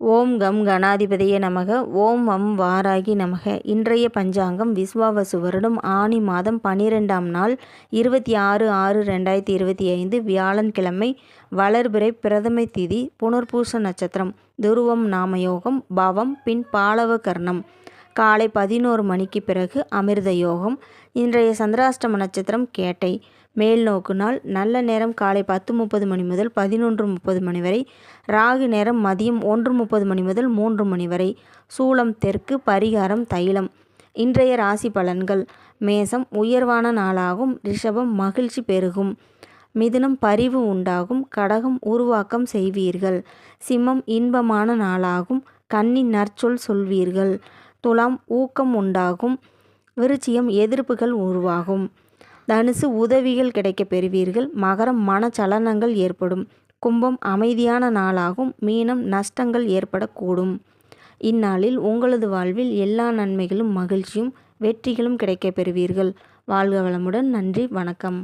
ஓம் come கணாதிபதியே நமக. ஓம் வம் வாராகி நமக. இன்றைய பஞ்சாங்கம் விஸ்வாவசு வருடம் ஆனி மாதம் பனிரெண்டாம் நாள் இருபத்தி ஆறு ஆறு ரெண்டாயிரத்தி இருபத்தி ஐந்து வியாழன்கிழமை வளர்பிறை பிரதமை திதி புனர்பூச நட்சத்திரம் துருவம் நாமயோகம் பவம் பின் பாலவ கர்ணம். காலை பதினோரு மணிக்கு பிறகு அமிர்த யோகம். இன்றைய சந்திராஷ்டம நட்சத்திரம் கேட்டை. மேல் நோக்கு நாள். நல்ல நேரம் காலை பத்து முப்பது மணி முதல் பதினொன்று முப்பது மணி வரை. ராகு நேரம் மதியம் ஒன்று முப்பது மணி முதல் மூன்று மணி வரை. சூளம் தெற்கு பரிகாரம் தைலம். இன்றைய ராசி பலன்கள். மேசம் உயர்வான நாளாகும். ரிஷபம் மகிழ்ச்சி பெருகும். மிதுனம் பரிவு உண்டாகும். கடகம் உருவாக்கம் செய்வீர்கள். சிம்மம் இன்பமான நாளாகும். கன்னி நற்சொல் சொல்வீர்கள். துலாம் ஊக்கம் உண்டாகும். விருச்சியம் எதிர்ப்புகள் உருவாகும். தனுசு உதவிகள் கிடைக்கப் பெறுவீர்கள். மகரம் மனச்சலனங்கள் ஏற்படும். கும்பம் அமைதியான நாளாகும். மீனம் நஷ்டங்கள் ஏற்படக்கூடும். இந்நாளில் உங்களது வாழ்வில் எல்லா நன்மைகளும் மகிழ்ச்சியும் வெற்றிகளும் கிடைக்கப் பெறுவீர்கள். வாழ்க வளமுடன். நன்றி. வணக்கம்.